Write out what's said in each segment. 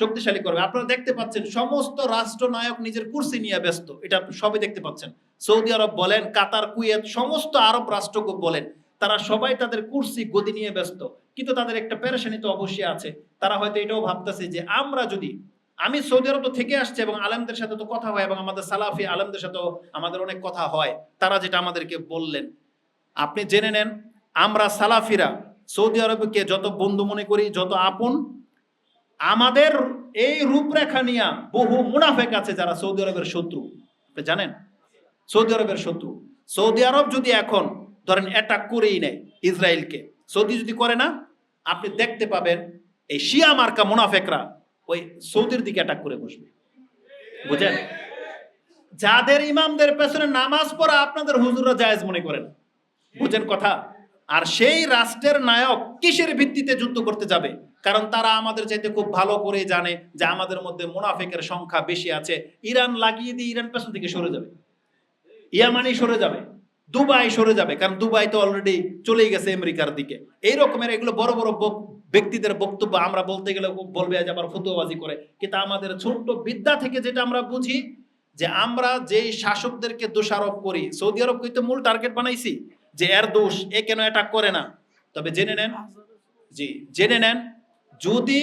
শক্তিশালী করবে। আপনারা দেখতে পাচ্ছেন সমস্ত রাষ্ট্রনায়ক নিজের কুর্সি নিয়ে ব্যস্ত। এটা সবই দেখতে পাচ্ছেন। সৌদি আরব বলেন, কাতার, কুয়েত, সমস্ত আরব রাষ্ট্রকে বলেন, তারা সবাই তাদের কুর্সি গদি নিয়ে ব্যস্ত। কিন্তু তাদের একটা পেরেশানি তো অবশ্যই আছে। তারা হয়তো এটাও ভাবতেছে যে আমরা যদি, আমি সৌদি আরব তো থেকে আসছে এবং আলেমদের সাথে তো কথা হয় এবং আমাদের সালাফি আলেমদের সাথেও আমাদের অনেক কথা হয়, তারা যেটা আমাদেরকে বললেন। আপনি জেনে নেন, আমরা সালাফিরা সৌদি আরবকে যত বন্ধু মনে করি, যত আপন আমাদের এই রূপরেখা নিয়ে বহু মুনাফেক আছে যারা সৌদি আরবের শত্রু। আপনি জানেন? সৌদি আরবের শত্রু। সৌদি আরব যদি এখন, ধরেন অ্যাটাক করেই নেয় ইসরায়েলকে, সৌদি যদি করে না, আপনি দেখতে পাবেন এই শিয়া মার্কা মুনাফেকরা ওই সৌদির দিকে অ্যাটাক করে বসবে। বুঝেন? যাদের ইমামদের পেছনে নামাজ পড়া আপনাদের হুজুররা জায়েজ মনে করেন। বুঝেন কথা? আর সেই রাষ্ট্রের নায়ক কিসের ভিত্তিতে যুদ্ধ করতে যাবে? কারণ তারা আমাদের চাইতে খুব ভালো করে জানে যে আমাদের মধ্যে মুনাফেকের সংখ্যা বেশি আছে। ইরান লাগিয়ে দিয়ে ইরান পেছন থেকে সরে যাবে। ইয়ামানি সরে যাবে। দুবাই সরে যাবে। কারণ দুবাই তো অলরেডি চলেই গেছে আমেরিকার দিকে। এই রকমের এগুলো বড় বড় ব্যক্তিদের বক্তব্য আমরা বলতে গেলে বলবে যে আবার ফতুয়াবাজি করে। কিন্তু আমাদের ছোট্ট বিদ্যা থেকে যেটা আমরা বুঝি যে আমরা যেই শাসকদেরকে দোষারোপ করি, সৌদি আরব কিন্তু মূল টার্গেট বানাইছি? যে এর দোষ, এ কেন অ্যাটাক করে না? তবে জেনে নেন। জি, জেনে নেন। যদি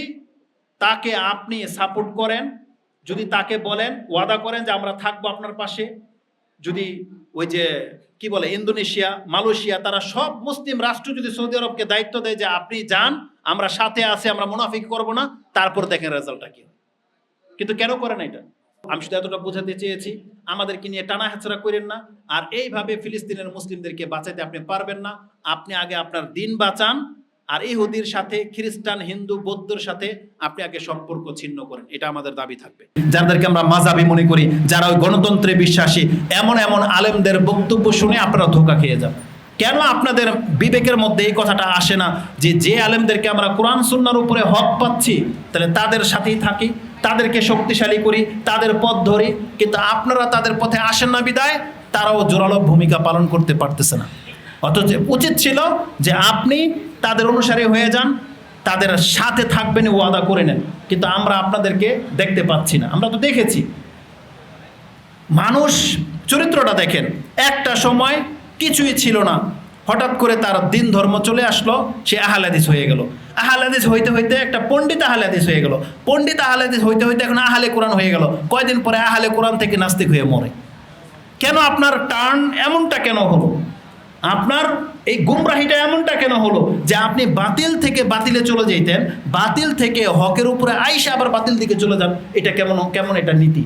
তাকে আপনি সাপোর্ট করেন, যদি তাকে বলেন, ওয়াদা করেন যে আমরা থাকব আপনার পাশে, যদি ওই যে কি বলে, ইন্দোনেশিয়া, মালয়েশিয়া, তারা সব মুসলিম রাষ্ট্র যদি সৌদি আরবকে দায়িত্ব দেয় যে আপনি যান, আমরা সাথে আছি, আমরা মুনাফিক করব না, তারপর দেখেন রেজাল্টটা কি। কিন্তু কেন করেন এটা? আমি শুধু এতটা বোঝাতে চেয়েছি, আমাদেরকে নিয়ে টানা হেঁচড়া করেন না, আর এইভাবে ফিলিস্তিনের মুসলিমদেরকে বাঁচাতে আপনি পারবেন না। আপনি আগে আপনার দিন বাঁচান আর ইহুদির সাথে, খ্রিস্টান, হিন্দু, বৌদ্ধর সাথে আপনি আগে সম্পর্ক ছিন্ন করেন। এটা আমাদের দাবি থাকবে। যাদেরকে আমরা মাজাবি মনে করি, যারা ওই গণতন্ত্রে বিশ্বাসী, এমন এমন আলেমদের বক্তব্য শুনে আপনারা ধোকা খেয়ে যান। কেন আপনাদের বিবেকের মধ্যে এই কথাটা আসে না যে যে আলেমদেরকে আমরা কোরআন, সুন্নার উপরে হক পাচ্ছি, তাহলে তাদের সাথেই থাকি, তাদেরকে শক্তিশালী করি, তাদের পথ ধরি, কিন্তু আপনারা তাদের পথে আসেন না বিদায়, তারাও জোরালো ভূমিকা পালন করতে পারতেছে না। অথচ উচিত ছিল যে আপনি তাদের অনুসারী হয়ে যান, তাদের সাথে থাকবেন ওয়াদা করে নেন। কিন্তু আমরা আপনাদেরকে দেখতে পাচ্ছি না। আমরা তো দেখেছি। মানুষ চরিত্রটা দেখেন, একটা সময় কিছুই ছিল না। হঠাৎ করে তার দিন ধর্ম চলে আসলো, সে আহালাদিস হয়ে গেল। আহালাদিস হইতে হইতে একটা পণ্ডিত আহালাদিস হয়ে গেল। পণ্ডিত আহালাদিস হইতে হইতে এখন আহালে কোরআন হয়ে গেল। কয়দিন পরে আহালে কোরআন থেকে নাস্তিক হয়ে মরে। কেন আপনার টার্ন এমনটা কেন হলো? আপনার এই গুমরাহিটা এমনটা কেন হলো? যে আপনি বাতিল থেকে বাতিলে চলে যেতেন বাতিল থেকে হকের উপরে আইসা আবার বাতিল দিকে চলে যান, এটা কেমন কেমন এটা নীতি?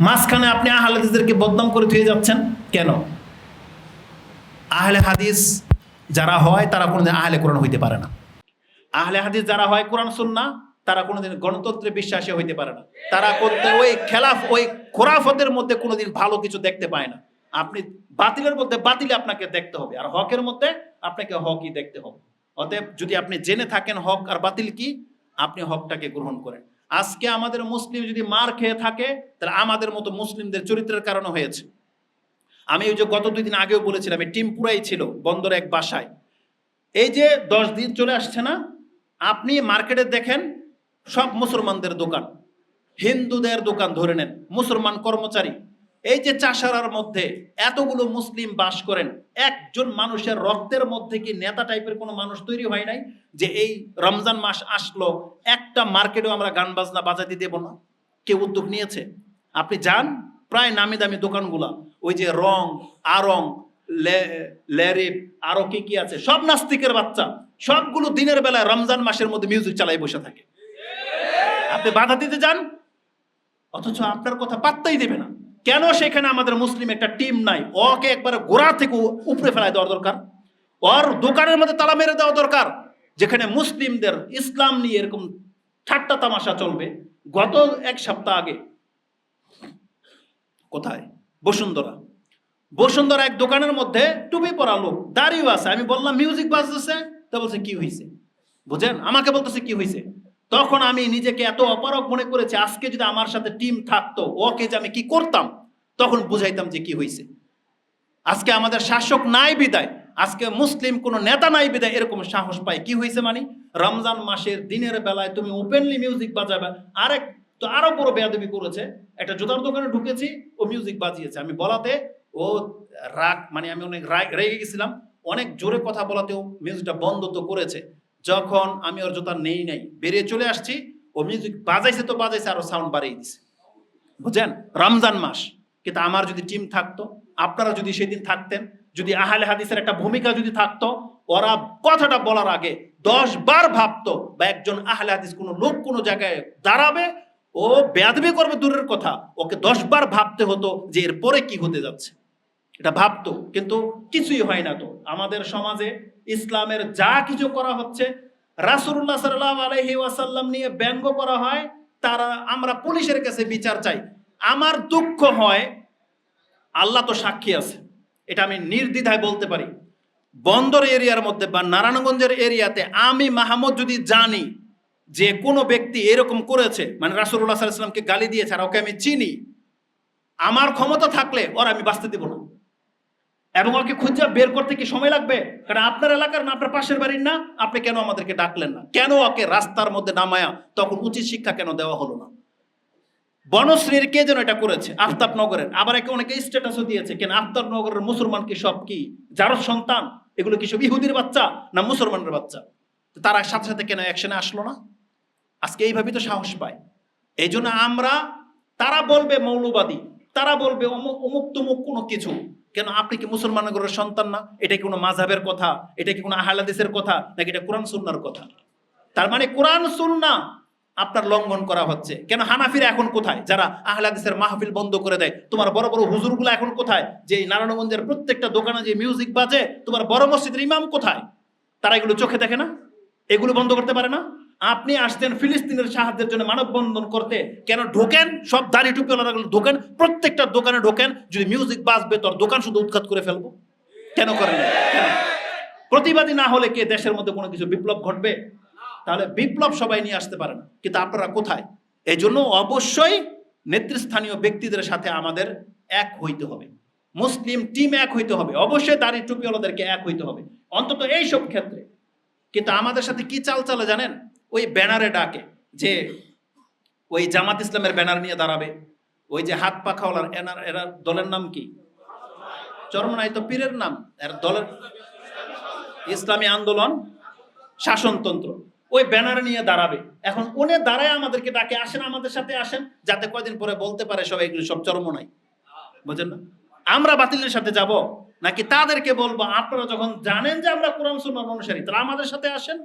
মাঝখানে আপনি আহলে বদনাম করে থুয়ে যাচ্ছেন, কেন? আহলে হাদিস যারা হয়, তারা কোনোদিন আহলে কোরআন হইতে পারে না। আহলে হাদিস যারা হয়, কোরআন সুন্না তারা কোনোদিন গণতন্ত্রে বিশ্বাসী হইতে পারে না। তারা করতে ওই খেলাফ ওই খোরাফতের মধ্যে কোনোদিন ভালো কিছু দেখতে পায় না। আপনি বাতিলের মধ্যে বাতিলে আপনাকে দেখতে হবে। আর হকের মধ্যে আপনাকে হকই দেখতে হবে। অতএব যদি আপনি জেনে থাকেন হক আর বাতিল কি, আপনি হকটাকে গ্রহণ করেন। আজকে আমাদের মুসলিম যদি মার খেয়ে থাকে, তাহলে আমাদের মতো মুসলিমদের চরিত্রের কারণে হয়েছে। আমি ওই যে গত দুই দিন আগেও বলেছিলাম, এই টিম পুরাই ছিল, বন্দর এক বাসায়। এই যে দশ দিন চলে আসছে না, আপনি মার্কেটে দেখেন, সব মুসলমানদের দোকান। হিন্দুদের দোকান ধরে নেন, মুসলমান কর্মচারী। এই যে চাষারার মধ্যে এতগুলো মুসলিম বাস করেন, একজন মানুষের রক্তের মধ্যে কি নেতা টাইপের কোনো মানুষ তৈরি হয় নাই? যে এই রমজান মাস আসলো, একটা মার্কেটেও আমরা গান বাজনা বাজাতে দেব না। কেউ উদ্যোগ নিয়েছে? আপনি যান, প্রায় নামি দামি দোকানগুলা, ওই যে রং, আরং ল্যারিপ আরও কি কি আছে, সব নাস্তিকের বাচ্চা, সবগুলো দিনের বেলায় রমজান মাসের মধ্যে মিউজিক চালাই বসে থাকে। আপনি বাধা দিতে যান, অথচ আপনার কথা পাত্তাই দেবে না। কেন সেখানে আমাদের মুসলিম একটা টিম নাই? ওকে একবারে গোড়া থেকে উপরে ফেলায় দেওয়া দরকার। ওর দোকানের মধ্যে তালা মেরে দেওয়া দরকার। যেখানে মুসলিমদের ইসলাম নিয়ে এরকম ঠাট্টা তামাশা চলবে গত এক সপ্তাহ আগে। কোথায়? বসুন্ধরা। বসুন্ধরা এক দোকানের মধ্যে টুপি পরা লোক দাঁড়িয়ে আছে। আমি বললাম মিউজিক বাজতেছে? তা বলছে, কি হয়েছে বুঝেন? আমাকে বলতেছে, কি হয়েছে তখন আমি নিজেকে এত অপারক মনে করেছি, আজকে যদি আমার সাথে টিম থাকতো, ওকে যে আমি কি করতাম, তখন বুঝাইতাম যে কি হয়েছে আজকে আমাদের শাসক নাই বিদায়, আজকে মুসলিম কোনো নেতা নাই বিদায়, এরকম সাহস পায়। কি হয়েছে মানে? রমজান মাসের দিনের বেলায় তুমি ওপেনলি মিউজিক বাজাবে। আরেক তো আরও বড় বেয়াদবি করেছে, একটা জুতার দোকানে ঢুকেছি, ও মিউজিক বাজিয়েছে। আমি বলাতে ও রাগ মানে আমি অনেক রাগ- রেগে গেছিলাম, অনেক জোরে কথা বলাতেও মিউজিকটা বন্ধ তো করেছে। যখন আমি ওর জুতা নেই নাই, বেরিয়ে চলে আসছি, ও মিউজিক বাজাইছে তো বাজাইছে, আরও সাউন্ড বাড়িয়ে দিছে। বুঝছেন? রমজান মাস, কিন্তু আমার যদি টিম থাকতো, আপনারা যদি সেদিন থাকতেন, যদি আহলে হাদিসের একটা ভূমিকা যদি থাকতো, ওরা কথাটা বলার আগে দশ বার ভাবতো, বা একজন আহলে হাদিস কোনো লোক কোনো জায়গায় দাঁড়াবে, ও বেয়াদবি করবে দূরের কথা, ওকে দশ বার ভাবতে হতো যে এরপরে কি হতে যাচ্ছে। এটা ভাবতো, কিন্তু কিছুই হয় না তো। আমাদের সমাজে ইসলামের যা কিছু করা হচ্ছে, রাসূলুল্লাহ সাল্লাল্লাহু আলাইহি ওয়াসাল্লাম নিয়ে ব্যঙ্গ করা হয়, তারা, আমরা পুলিশের কাছে বিচার চাই। আমার দুঃখ হয়, আল্লাহ তো সাক্ষী আছে, এটা আমি নির্দ্বিধায় বলতে পারি। বন্দর এরিয়ার মধ্যে বা নারায়ণগঞ্জের এরিয়াতে আমি মাহমুদ যদি জানি যে কোনো ব্যক্তি এরকম করেছে মানে রাসূলুল্লাহ সাল্লাল্লাহু আলাইহি গালি দিয়েছে আর ওকে আমি চিনি, আমার ক্ষমতা থাকলে ওর আমি বাঁচতে দেব না। এবং ওকে খুঁজে বের করতে কি সময় লাগবে? কারণ আপনার এলাকার না, আপনার পাশের বাড়ির না, আপনি কেন আমাদেরকে ডাকলেন না? কেন ওকে রাস্তার মধ্যে নামায়া তখন উচিত শিক্ষা কেন দেওয়া হলো না? বনশ্রীর কে যেন এটা করেছে? আফতাবনগরের। আবার একে অনেকে স্ট্যাটাসও দিয়েছে, কেন আফতাবনগরের মুসলমান কি সব কি? যার সন্তান, এগুলো কি সব ইহুদির বাচ্চা না মুসলমানের বাচ্চা? তারা সাথে সাথে কেন অ্যাকশনে আসলো না? আজকে এইভাবেই তো সাহস পায়। এই আমরা, তারা বলবে মৌলবাদী, তারা বলবে অমুক তুমুক কোনো কিছু। কেন আপনি কি মুসলমান মুসলমানগরের সন্তান না? এটা কি কোনো মাঝাবের কথা? এটা কি কোনো আহলাদিসের কথা? নাকি এটা কোরআন সুন্নার কথা? তার মানে কোরআন সুন্না আপনার লঙ্ঘন করা হচ্ছে। কেন হানাফিরা এখন কোথায়? যারা আহলাদিসের মাহফিল বন্ধ করে দেয়, তোমার বড় বড় হুজুরগুলো এখন কোথায়? যে নারায়ণগঞ্জের প্রত্যেকটা দোকানে যে মিউজিক বাজে, তোমার বড় মসজিদের ইমাম কোথায়? তারা এগুলো চোখে দেখে না? এগুলো বন্ধ করতে পারে না? আপনি আসতেন ফিলিস্তিনের সাহায্যের জন্য মানববন্ধন করতে, কেন ঢোকেন? সব দাড়ি টুপি ঢোকেন। প্রত্যেকটা দোকানে ঢোকেন, যদি মিউজিক বাজবে, তোর দোকান শুধু উৎখাত করে ফেলব। কেন করেন প্রতিবাদী না হলে কে দেশের মধ্যে কোনো কিছু বিপ্লব ঘটবে? তাহলে বিপ্লব সবাই নিয়ে আসতে পারে না। কিন্তু আপনারা কোথায়? এই জন্য অবশ্যই নেতৃস্থানীয় ব্যক্তিদের সাথে আমাদের এক হইতে হবে। মুসলিম টিম এক হইতে হবে। অবশ্যই দাড়ি টুপিওয়ালাদেরকে এক হইতে হবে। অন্তত এইসব ক্ষেত্রে। কিন্তু আমাদের সাথে কি চাল চালে জানেন? ওই ব্যানারে ডাকে যে ওই জামাত ইসলামের ব্যানার নিয়ে দাঁড়াবে। ওই যে হাত পাখাওয়ালার এনার এনার দলের নাম কি? চরমনাই তো পীরের নাম। এর দলের ইসলামী আন্দোলন, শাসনতন্ত্র। ওই ব্যানার নিয়ে দাঁড়াবে। এখন উনি দাঁড়ায় আমাদেরকে ডাকে, আসেন, আমাদের সাথে আসেন, যাতে কয়দিন পরে বলতে পারে সব এগুলো সব চরমনাই। বুঝেন না? আমরা বাতিলের সাথে যাব, নাকি তাদেরকে বলব, আপনারা যখন জানেন যে আমরা কোরআন সুন্নাহ অনুসারী, তারা আমাদের সাথে আসেন?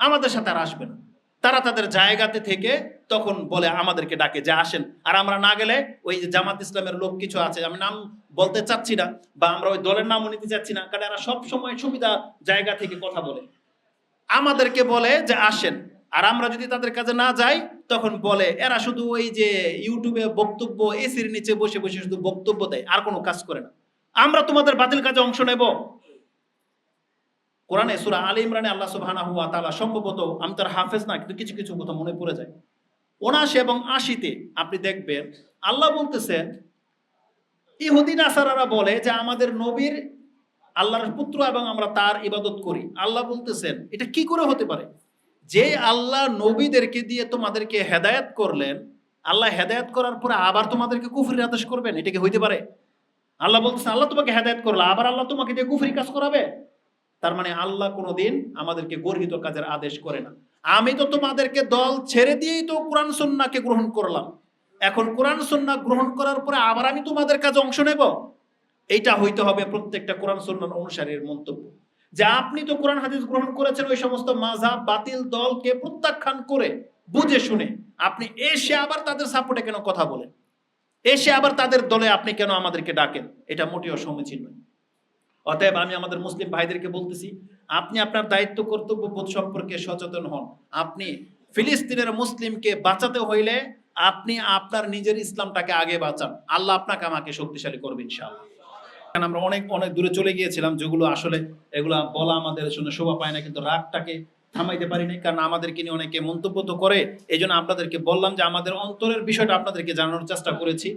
আমাদের সাথে আর আসবে না। তারা তাদের জায়গাতে থেকে তখন বলে, আমাদেরকে ডাকে, যে আসেন। আর আমরা না গেলে ওই যে জামাত ইসলামের লোক কিছু আছে, আমি নাম বলতে চাচ্ছি না বা আমরা ওই দলের নামও নিতে চাচ্ছি না, কারণ এরা সব সময় সুবিধা জায়গা থেকে কথা বলে। আমাদেরকে বলে যে আসেন। আর আমরা যদি তাদের কাছে না যাই, তখন বলে, এরা শুধু ওই যে ইউটিউবে বক্তব্য, এসির নিচে বসে বসে শুধু বক্তব্য দেয়, আর কোনো কাজ করে না। আমরা তোমাদের বাতিল কাজে অংশ নেব। কোরআনে সুরা আলী ইমরানে আল্লাহ সুবহানাহু ওয়া তাআলা সম্ভবত আমি তার হাফেজ না, কিন্তু কিছু কিছু কথা মনে পড়ে যায়। উনাশি এবং আশিতে আপনি দেখবেন, আল্লাহ বলতেছেন ইহুদিন আসারারা বলে যে আমাদের নবীর আল্লাহর পুত্র এবং আমরা তার ইবাদত করি। আল্লাহ বলতেছেন, এটা কি করে হতে পারে? যে আল্লাহ নবীদেরকে দিয়ে তোমাদেরকে হেদায়েত করলেন, আল্লাহ হেদায়েত করার পরে আবার তোমাদেরকে কুফরির আদেশ করবেন, এটা কি হইতে পারে? আল্লাহ বলতেছেন, আল্লাহ তোমাকে হেদায়েত করল, আবার আল্লাহ তোমাকে দিয়ে কুফরি কাজ করাবে? তার মানে আল্লাহ কোনোদিন আমাদেরকে গর্হিত কাজের আদেশ করে না। আমি তো তোমাদেরকে দল ছেড়ে দিয়েই তো কোরআন সন্নাকে গ্রহণ করলাম। এখন কোরআন সন্না গ্রহণ করার পরে আবার আমি তোমাদের কাজে অংশ নেব? এইটা হইতে হবে প্রত্যেকটা কোরআন সন্ন্যার অনুসারীর মন্তব্য। যে আপনি তো কোরআন হাদিস গ্রহণ করেছেন, ওই সমস্ত মাঝাব বাতিল দলকে প্রত্যাখ্যান করে বুঝে শুনে আপনি এসে আবার তাদের সাপোর্টে কেন কথা বলেন? এসে আবার তাদের দলে আপনি কেন আমাদেরকে ডাকেন? এটা মোটেও সমীচীন নয়। অতএব আমি আমাদের মুসলিম ভাইদেরকে বলতেছি, আপনি আপনার দায়িত্ব কর্তব্য বোধ সম্পর্কে সচেতন হন। আপনি ফিলিস্তিনের মুসলিমকে বাঁচাতে হইলে আপনি আপনার নিজের ইসলামটাকে আগে বাঁচান। আল্লাহ আপনাকে আমাকে শক্তিশালী করবে, ইনশাআল্লাহ। আমরা অনেক অনেক দূরে চলে গিয়েছিলাম, যেগুলো আসলে এগুলো বলা আমাদের জন্য শোভা পায় না, কিন্তু রাগটাকে থামাইতে পারি নাই, কারণ আমাদেরকে নিয়ে অনেকে মন্তব্য তো করে। এই জন্য আপনাদেরকে বললাম যে আমাদের অন্তরের বিষয়টা আপনাদেরকে জানানোর চেষ্টা করেছি।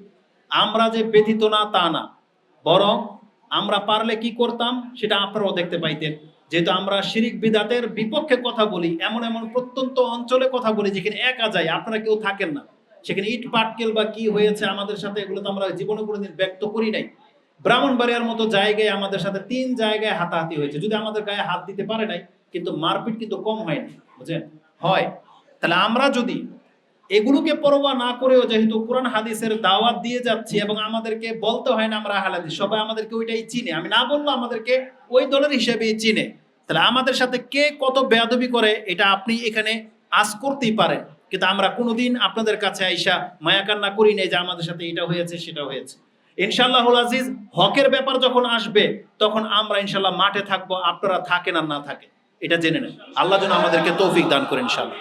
আমরা যে ব্যথিত না, তা না। বরং আমরা পারলে কি করতাম? সেটা আপনারাও দেখতে পাইতেন। যেহেতু আমরা শিরিক বিদাতের বিপক্ষে কথা বলি, এমন এমন প্রত্যন্ত অঞ্চলে কথা বলি, যেখানে একা যায়, আপনারা কেউ থাকেন না। সেখানে ইট পাটকেল বা কি হয়েছে আমাদের সাথে, এগুলো তো আমরা জীবনে কোনোদিন ব্যক্ত করি নাই। ব্রাহ্মণবাড়িয়ার মতো জায়গায় আমাদের সাথে তিন জায়গায় হাতাহাতি হয়েছে। যদি আমাদের গায়ে হাত দিতে পারে নাই, কিন্তু মারপিট কিন্তু কম হয়নি বুঝছেন হয়। তাহলে আমরা যদি এগুলোকে পরোয়া না করেও যেহেতু কোরআন হাদিসের দাওয়াত দিয়ে যাচ্ছি এবং আমাদেরকে বলতে হয় না আমরা হালাদি সবাই আমাদেরকে ওইটাই চিনে। আমি না বলল আমাদেরকে ওই দলের হিসেবেই চিনে। তাহলে আমাদের সাথে কে কত বেয়াদবি করে, এটা আপনি এখানে আজ করতেই পারেন। কিন্তু আমরা কোনোদিন আপনাদের কাছে আইসা মায়াকান্না করি নাই যে আমাদের সাথে এটা হয়েছে, সেটা হয়েছে। ইনশাল্লাহুল আজিজ, হকের ব্যাপার যখন আসবে, তখন আমরা ইনশাল্লাহ মাঠে থাকব, আপনারা থাকেন আর না থাকে এটা জেনে নেন। আল্লাহ যেন আমাদেরকে তৌফিক দান করে ইনশাল্লাহ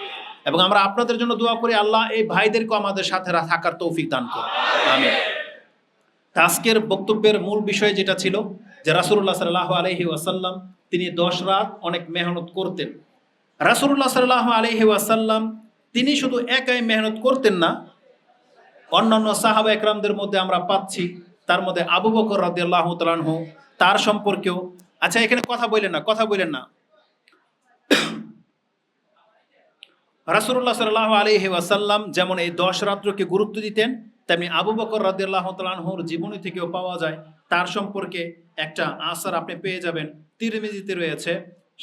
এবং আমরা আপনাদের জন্য দোয়া করি, আল্লাহ এই ভাইদেরকে আমাদের সাথে থাকার তৌফিক দান করুন। আমিন। তা আজকের বক্তব্যের মূল বিষয় যেটা ছিল, যে রাসূলুল্লাহ সাল্লাল্লাহু আলাইহি ওয়াসাল্লাম, তিনি দশ রাত অনেক মেহনত করতেন। রাসূলুল্লাহ সাল্লাল্লাহু আলাইহি ওয়াসাল্লাম, তিনি শুধু একাই মেহনত করতেন না, অন্যান্য সাহাবা একরামদের মধ্যে আমরা পাচ্ছি, তার মধ্যে আবু বকর রাদিয়াল্লাহু তাআলাহু তার সম্পর্কেও। আচ্ছা এখানে কথা বলেন না, কথা বলেন না। রাসূলুল্লাহ সাল্লাল্লাহু আলাইহি ওয়াসাল্লাম যেমন এই দশ রাত্রকে গুরুত্ব দিতেন, তেমনি আবু বকর রাদিয়াল্লাহু তাআলাহুর জীবনী থেকেও পাওয়া যায়। তার সম্পর্কে একটা আসার আপনি পেয়ে যাবেন। তিরমিজিতে রয়েছে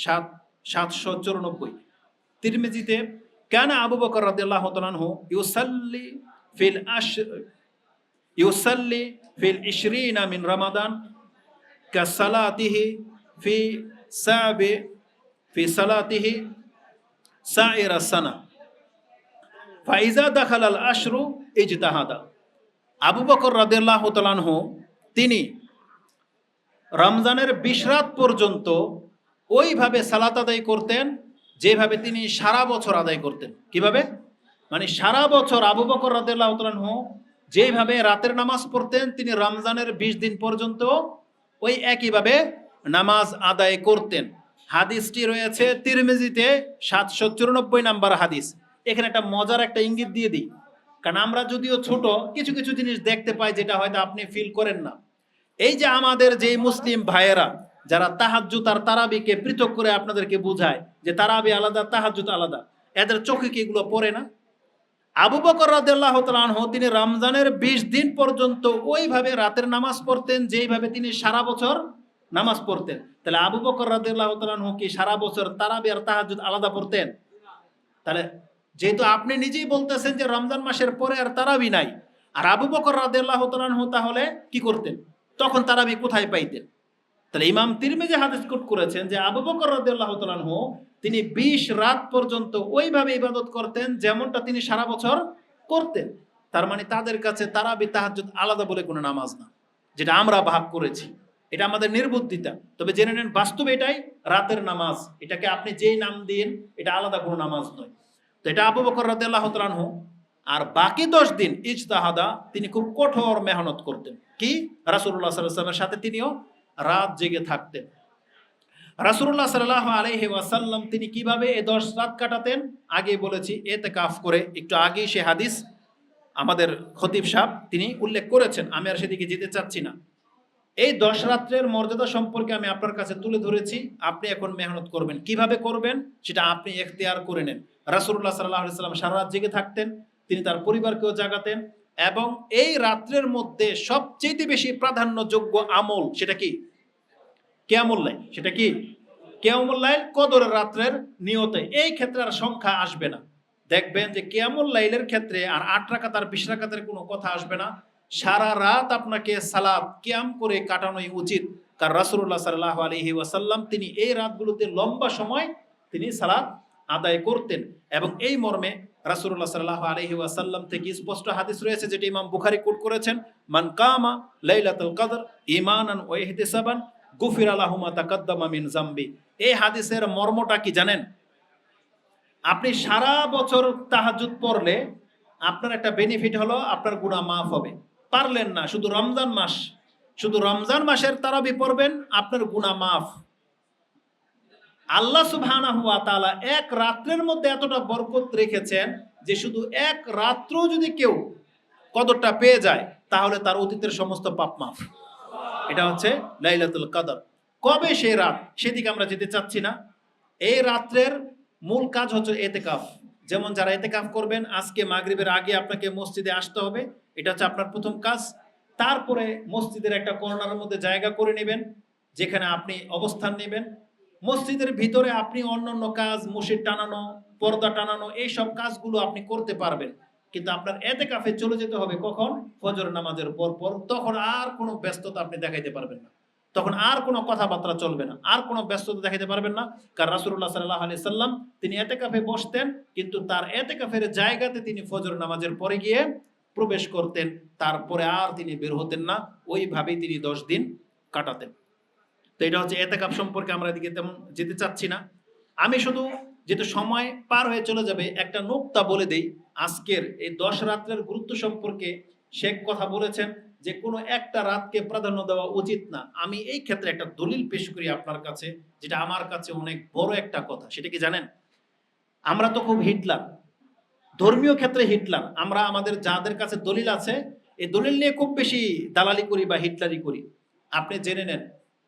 সাত, সাতশো চুরানব্বই। তিরমিজিতে, কেন আবু বকর রাদিয়াল্লাহু তাআলাহু ইউসাল্লি ফিল আশ ইউসাল্লি ফিল ইশরিনা মিন রমাদান কাসালাতিহি ফি সাবে, ফি সালাতিহি সাইরা সানা। ফাইজা দাখালাল আশরু ইজতাহাদা। আবু বকর রাদিয়াল্লাহু তাআলাহু তিনি রমজানের বিশ রাত পর্যন্ত ওইভাবে সালাত আদায় করতেন, যেভাবে তিনি সারা বছর আদায় করতেন। কীভাবে? মানে সারা বছর আবু বকর রাদিয়াল্লাহু তাআলাহু যেভাবে রাতের নামাজ পড়তেন, তিনি রমজানের বিশ দিন পর্যন্ত ওই একইভাবে নামাজ আদায় করতেন। হাদিসটি রয়েছে তিরমিজিতে সাতশো চুরানব্বই নাম্বার হাদিস। এখানে একটা মজার একটা ইঙ্গিত দিয়ে দিই। কারণ আমরা যদিও ছোট, কিছু কিছু জিনিস দেখতে পাই যেটা হয়তো আপনি ফিল করেন না। এই যে আমাদের যে মুসলিম ভাইয়েরা, যারা তাহাজ্জুদ আর তারাবিকে পৃথক করে আপনাদেরকে বোঝায় যে তারাবি আলাদা, তাহাজ্জুদ আলাদা, এদের চোখে কি এগুলো পড়ে না? আবু বকর রাদিয়াল্লাহু তাআলা তিনি রমজানের 20 দিন পর্যন্ত ওইভাবে রাতের নামাজ পড়তেন যেইভাবে তিনি সারা বছর নামাজ পড়তেন। তাহলে আবু বকর আনহু কি সারা বছর তারাবি আর তাহাজ্জুদ আলাদা পড়তেন তাহলে যেহেতু আপনি নিজেই বলতেছেন যে রমজান মাসের পরে আর তারাবি নাই, আর আবু বকর আনহু তাহলে কি করতেন? তখন তারাবি কোথায় পাইতেন? তাহলে ইমাম তিরমিজি হাদিস কোট করেছেন যে আবু বকর আনহু, তিনি 20 রাত পর্যন্ত ওইভাবে ইবাদত করতেন যেমনটা তিনি সারা বছর করতেন। তার মানে তাদের কাছে তারাবি তাহাজ্জুদ আলাদা বলে কোনো নামাজ না, যেটা আমরা ভাগ করেছি। এটা আমাদের নির্বুদ্ধিতা। তবে জেনে নেন, বাস্তবে এটাই রাতের নামাজ। এটাকে আপনি যেই নাম দিন এটা আলাদা কোনো নামাজ নয়। তো এটা আবু বকর তাআলা আনহু, আর বাকি দশ দিন ইজতাহাদা তিনি খুব কঠোর মেহনত করতেন। কি? রাসূলুল্লাহ সাল্লাল্লাহু আলাইহি সাথে তিনিও রাত জেগে থাকতেন। রাসূলুল্লাহ সাল্লাহ আলাইহি ওয়াসাল্লাম তিনি কীভাবে এ দশ রাত কাটাতেন? আগে বলেছি, এতেকাফ করে, একটু আগেই সে হাদিস আমাদের খতিব সাহেব তিনি উল্লেখ করেছেন। আমি আর সেদিকে যেতে চাচ্ছি না। এই দশ রাত্রের মর্যাদা সম্পর্কে আমি আপনার কাছে তুলে ধরেছি। আপনি এখন মেহনত করবেন। কীভাবে করবেন? সেটা আপনি এখতিয়ার করে নেন। রাসূলুল্লাহ সাল্লাল্লাহু আলাইহি সাল্লাম সারা রাত জেগে থাকতেন। তিনি তার পরিবারকেও জাগাতেন। এবং এই রাত্রের মধ্যে সবচেয়ে বেশি প্রাধান্যযোগ্য আমল সেটা কি? কেয়ামুল লাইল। সেটা কি? কেয়ামুল লাইল কদরের রাত্রের নিয়তে। এই ক্ষেত্রে আর সংখ্যা আসবে না। দেখবেন যে কেয়ামুল লাইলের ক্ষেত্রে আর আট রাকাত আর বিশ রাকাতের কোনো কথা আসবে না। সারা রাত আপনাকে সালাদ কিয়াম করে কাটানোই উচিত। কারণ রাসূলুল্লাহ সাল্লাল্লাহু আলাইহি ওয়াসাল্লাম তিনি এই রাতগুলোতে লম্বা সময় তিনি সালাদ আদায় করতেন এবং এই মর্মে রাসূলুল্লাহ সাল্লাল্লাহু আলাইহি ওয়াসাল্লাম থেকে স্পষ্ট হাদিস রয়েছে যেটি ইমাম বুখারী কোট করেছেন, মান কামা লাইলাতুল কদর ঈমানান ওয়া গুফির আলাহু মা তাকাদ্দামা মিন জামবি এই হাদিসের মর্মটা কি জানেন? আপনি সারা বছর তাহাজ্জুদ পড়লে আপনার একটা বেনিফিট হলো আপনার গুনাহ মাফ হবে। পারলেন না, শুধু রমজান মাস। শুধু রমজান মাসের তারাবি পড়বেন, আপনার গুনাহ মাফ। আল্লাহ সুবহানাহু ওয়া তাআলা এক রাত্রের মধ্যে এতটা বরকত রেখেছেন যে শুধু এক রাত্র যদি কেউ কদরটা পেয়ে যায়, তাহলে তার অতীতের সমস্ত পাপ মাফ। এটা হচ্ছে লাইলাতুল কাদর। কবে সেই রাত? সেদিকে আমরা যেতে চাচ্ছি না। এই রাত্রের মূল কাজ হচ্ছে এতেকাফ। যেমন যারা এতেকাফ করবেন, আজকে মাগরিবের আগে আপনাকে মসজিদে আসতে হবে। এটা হচ্ছে আপনার প্রথম কাজ। তারপরে মসজিদের একটা কর্নারের মধ্যে জায়গা করে নেবেন, যেখানে আপনি অবস্থান নেবেন। মসজিদের ভিতরে আপনি অন্যান্য কাজ, মসজিদ টানানো, পর্দা টানানো এই সব কাজগুলো আপনি করতে পারবেন। কিন্তু আপনার এতে কাফে চলে যেতে হবে কখন? ফজর নামাজের পর পর। তখন আর কোনো ব্যস্ততা আপনি দেখাইতে পারবেন না। তখন আর কোনো কথাবার্তা চলবে না। আর কোনো ব্যস্ততা দেখাইতে পারবেন না। কারণ রাসুল্লাহ সাল্লাহ আলি সাল্লাম তিনি এতে কাফে বসতেন, কিন্তু তার এতে কাফের জায়গাতে তিনি ফজর নামাজের পরে গিয়ে প্রবেশ করতেন, তারপরে আর তিনি বের হতেন না। ওইভাবেই তিনি দশ দিন কাটাতেন। তো এটা হচ্ছে এতে এতেকাপ সম্পর্কে আমরা এদিকে তেমন যেতে চাচ্ছি না। আমি শুধু যেহেতু সময় পার হয়ে চলে যাবে, একটা নোক্তা বলে দেই। আজকের এই দশ রাত্রের গুরুত্ব সম্পর্কে শেখ কথা বলেছেন যে, কোনো একটা রাতকে প্রাধান্য দেওয়া উচিত না। আমি এই ক্ষেত্রে একটা দলিল পেশ করি আপনার কাছে, যেটা আমার কাছে অনেক বড় একটা কথা। সেটা কি জানেন? আমরা তো খুব হিটলার। ধর্মীয় ক্ষেত্রে হিটলার। আমরা আমাদের যাদের কাছে দলিল আছে, এই দলিল নিয়ে খুব বেশি দালালি করি বা হিটলারি করি। আপনি জেনে নেন,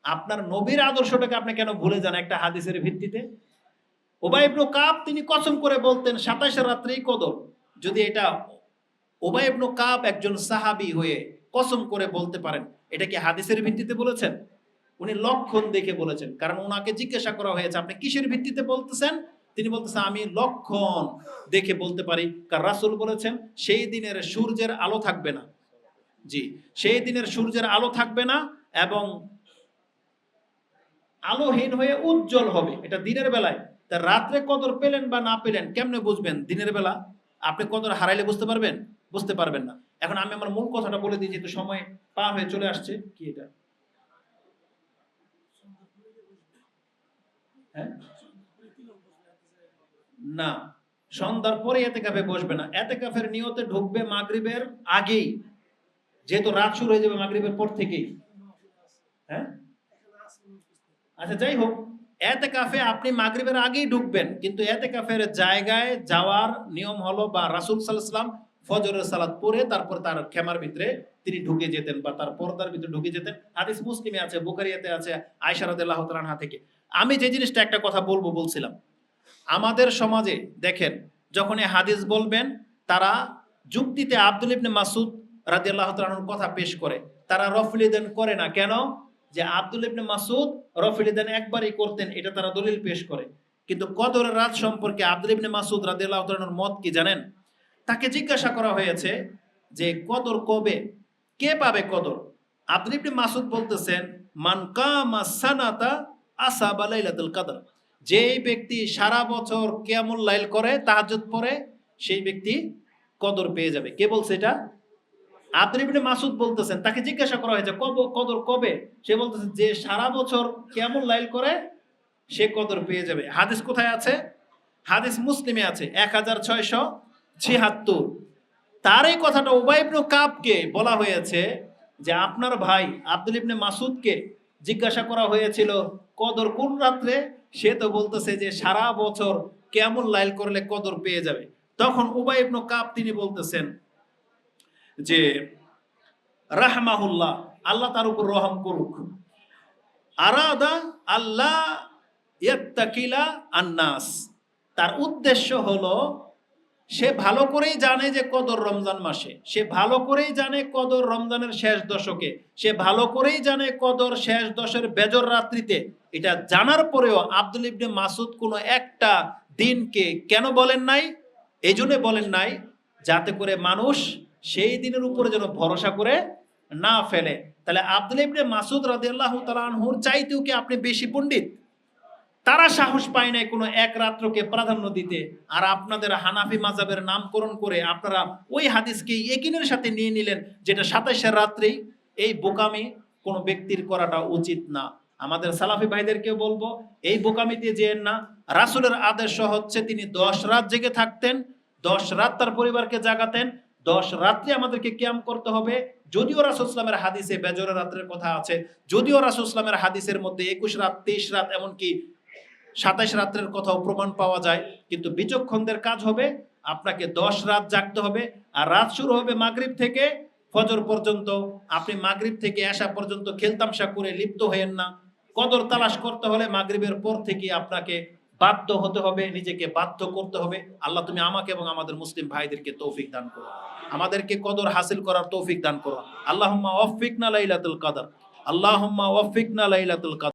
আপনার নবীর আদর্শটাকে আপনি কেন ভুলে যান একটা হাদিসের ভিত্তিতে? ওবাইবনু কাপ তিনি কসম করে বলতেন সাতাশে রাত্রেই কদর। যদি এটা ওবাইবনু কাপ একজন সাহাবি হয়ে কসম করে বলতে পারেন, এটা কি হাদিসের ভিত্তিতে বলেছেন? উনি লক্ষণ দেখে বলেছেন, কারণ ওনাকে জিজ্ঞাসা করা হয়েছে, আপনি কিসের ভিত্তিতে বলতেছেন? তিনি বলতেছেন আমি লক্ষণ দেখে বলতে পারি। কারণ রাসুল বলেছেন, সেই দিনের সূর্যের আলো থাকবে না। জি, সেই দিনের সূর্যের আলো থাকবে না এবং আলোহীন হয়ে উজ্জ্বল হবে। এটা দিনের বেলায়। তা রাত্রে কদর পেলেন বা না পেলেন, কেমনে বুঝবেন? দিনের বেলা? আপনি কদর হারাইলে বুঝতে পারবেন? বুঝতে পারবেন না। এখন আমি আমার মূল কথাটা বলে দিই, যেহেতু সময় পার হয়ে চলে আসছে। কি এটা? হ্যাঁ? না। সন্ধ্যার পরে এতে কাফে বসবে না। এতে কাফের নিয়তে ঢুকবে মাগরিবের আগেই। যেহেতু রাত শুরু হয়ে যাবে মাগরিবের পর থেকেই। হ্যাঁ? আচ্ছা যাই হোক। এতে কাফে আপনি মাগরিবের আগেই ঢুকবেন, কিন্তু এতে কাফের জায়গায় যাওয়ার নিয়ম হলো বা রাসুল সাল্লাম ফজরের সালাদ পরে তারপর তার খেমার ভিতরে তিনি ঢুকে যেতেন বা তার পর্দার ভিতরে ঢুকে যেতেন। হাদিস মুসলিমে আছে বুখারিয়াতে আছে আয়সারদুল্লাহ তালানহা থেকে। আমি যে জিনিসটা একটা কথা বলব বলছিলাম। আমাদের সমাজে দেখেন যখন এই হাদিস বলবেন, তারা যুক্তিতে আব্দুল ইবনে মাসুদ রাদিয়াল্লাহু তাআলার কথা পেশ করে। তারা রফলিদান করে না। কেন? যে আব্দুল ইবনে মাসুদ রফলিদান একবারই করতেন, এটা তারা দলিল পেশ করে। কিন্তু কদরের রাত সম্পর্কে আব্দুল ইবনে মাসুদ রাদিয়াল্লাহু তাআলার মত কি জানেন? তাকে জিজ্ঞাসা করা হয়েছে যে, কদর কবে? কে পাবে কদর? আব্দুল ইবনে মাসুদ বলতেছেন, মান কামা সানাতা আসাবা লাইলাতুল কদর। যেই ব্যক্তি সারা বছর কেমন লাইল করে, তাহাজ্জুদ পরে, সেই ব্যক্তি কদর পেয়ে যাবে। কে বলছে এটা? আব্দুল মাসুদ বলতেছেন, তাকে জিজ্ঞাসা করা হয়েছে, কব, কদর কবে? সে বলতেছে, যে সারা বছর কেমন লাইল করে, সে কদর পেয়ে যাবে। হাদিস কোথায় আছে? হাদিস মুসলিমে আছে, এক হাজার ছয়শো ছিয়াত্তর। তার এই কথাটা উবাইবনু কাপকে বলা হয়েছে যে, আপনার ভাই আব্দুল ইবনে মাসুদকে জিজ্ঞাসা করা হয়েছিল, কদর কোন রাত্রে সে তো বলতেছে যে সারা বছর কেমন লাইল করলে কদর পেয়ে যাবে। তখন উবাই ইবনু কাপ তিনি বলতেছেন যে, রাহমাহুল্লাহ, আল্লাহ তার উপর রহম করুক। আরাদা আল্লাহ ইয়াত্তাকিলা আন্নাস। তার উদ্দেশ্য হলো, সে ভালো করেই জানে যে কদর রমজান মাসে। সে ভালো করেই জানে কদর রমজানের শেষ দশকে। সে ভালো করেই জানে কদর শেষ দশের বেজর রাত্রিতে। এটা জানার পরেও আব্দুল ইবনে মাসুদ কোনো একটা দিনকে কেন বলেন নাই? এই বলেন নাই, যাতে করে মানুষ সেই দিনের উপরে যেন ভরসা করে না ফেলে। তাহলে আব্দুল ইবনে মাসুদ আনহুর চাইতেও কি আপনি বেশি পণ্ডিত? তারা সাহস পায় নাই কোনো এক রাত্রকে প্রাধান্য দিতে। আর আপনাদের হানাফি মাজাবের নামকরণ করে আপনারা ওই হাদিসকে একিনের সাথে নিয়ে নিলেন, যেটা সাতাশের রাত্রেই এই বোকামি কোনো ব্যক্তির করাটা উচিত না। আমাদের সালাফি ভাইদেরকে বলব, এই বোকামিতে যেন না। রাসুলের আদেশ হচ্ছে তিনি দশ রাত জেগে থাকতেন, দশ রাত তার পরিবারকে জাগাতেন, দশ রাত্রে আমাদেরকে ক্যাম্প করতে হবে। যদিও রাসুল ইসলামের হাদিসে বেজরের রাত্রের কথা আছে, যদিও রাসুল ইসলামের হাদিসের মধ্যে একুশ রাত তেইশ রাত, এমনকি সাতাইশ রাত্রের কথাও প্রমাণ পাওয়া যায়। কিন্তু বিচক্ষণদের কাজ হবে, আপনাকে দশ রাত জাগতে হবে, আর রাত শুরু হবে মাগরিব থেকে ফজর পর্যন্ত। আপনি মাগরিব থেকে আসা পর্যন্ত খেলতামশা করে লিপ্ত হয়েন না। কদর তালাশ করতে হলে মাগরিবের পর থেকে আপনাকে বাধ্য হতে হবে, নিজেকে বাধ্য করতে হবে। আল্লাহ তুমি আমাকে এবং আমাদের মুসলিম ভাইদেরকে তৌফিক দান করো। আমাদেরকে কদর হাসিল করার তৌফিক দান করো। আল্লাহুম্মা ওয়াফিকনা লাইলাতুল কদর। আল্লাহুম্মা ওয়াফিকনা লাইলাতুল কদর।